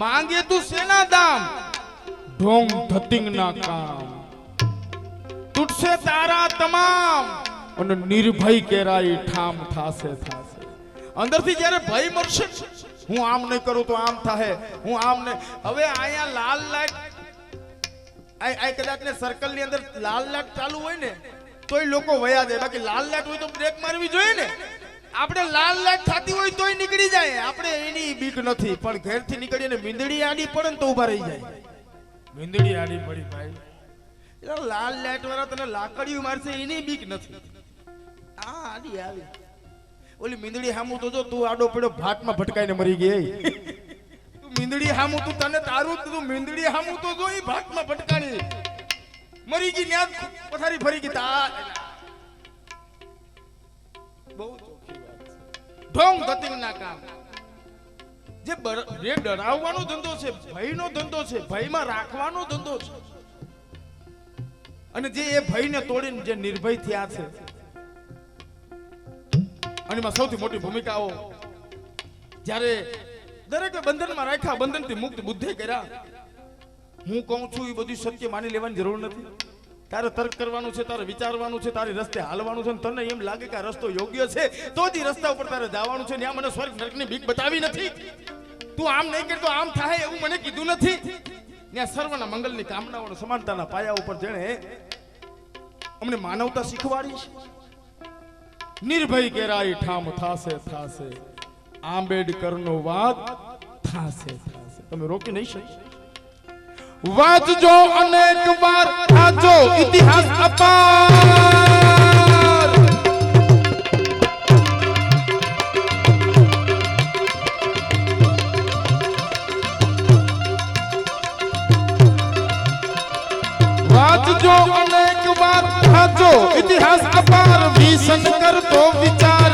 માંગે તું સેના દામ? ઢોંગ ધતિંગ ના કામ. તૂટશે તારા તમામ. અને નિર્ભય કેરાઈ ઠામ થાશે થાશે. અંદરથી જ્યારે ભય મરશે હું આમ નહીં કરું તો આમ થાહે. હું આમ નહીં. હવે અહીંયા લાલ લાઈટ, આ કદાચ ને સર્કલની અંદર લાલ લાઈટ ચાલુ હોય ને, તોય લોકો વયા જાય. બાકી લાલ લાઈટ હોય તો બ્રેક મારવી જોઈએ ને. આપણે લાલ લાઈટ થતી હોય તોય નીકળી જાય. આપણે એની બીક નથી પણ ઘેરથી નીકળીને મીંદડી આડી પડે ને તો ઊભા રહી જાય. મીંદડી આડી પડી ભાઈ. લાલ લાઈટ વાળા તને લાકડીયું મારશે એની બીક નથી. આ આડી આવી. ઓલી મીંદડી હામું તો જો તું આડો પડ્યો ભાટમાં ભટકાઈને મરી ગઈ. તું મીંદડી હામું તું તને તારું તું મીંદડી હામું તો જો એ ભાટમાં ભટકાણી. મરી ગઈ ન્યા પથારી ફરી ગઈ. તા. બહુ ચોખ્ખી. ઢોંગ ધતિંગના કામ. જે જે ડરાવવાનો ધંધો છે, ભયનો ધંધો છે, ભયમાં રાખવાનો ધંધો છે. અને જે એ ભયને તોડીને જે નિર્ભય થયા છે, અને એમાં સૌથી મોટી ભૂમિકાઓ, જ્યારે દરેકે બંધનમાં રાખ્યા, બંધનથી મુક્ત બુદ્ધે કર્યા, હું કહું છું, એ બધું સત્ય માની લેવાની જરૂર નથી. તારે તર્ક કરવાનું છે, તારે વિચારવાનું છે, તારી રસ્તે હાલવાનું છે તને એમ લાગે કે રસ્તો યોગ્ય છે, તો જ રસ્તા ઉપર તારે જવાનું છે ત્યાં મને સ્વર્ગ નરકની બીક બતાવી નથી. તું આમ નહીં કરતો આમ થાય એવું મને કીધું નથી. ત્યાં સર્વના મંગલની કામનાઓ સમાનતાના પાયા ઉપર જેણે અમને માનવતા શીખવાડી છે. નિર્ભય કેરાઈ ઠામ થાશે થાશે. આંબેડકરનો વાદ થાશે થાશે. તમે રોકી નહીં શકો વાંચજો અનેક વાર આજો ઇતિહાસ અપાર. વાંચજો અનેક વાર આજો ઇતિહાસ અપાર. વિસન કરતો વિચાર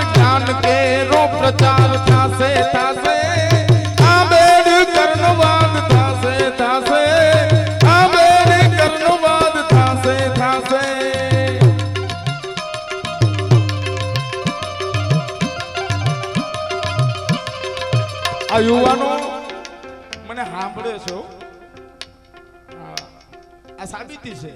આ યુવાનો મને સાંભળે છો આ- આ સાબિતી છે.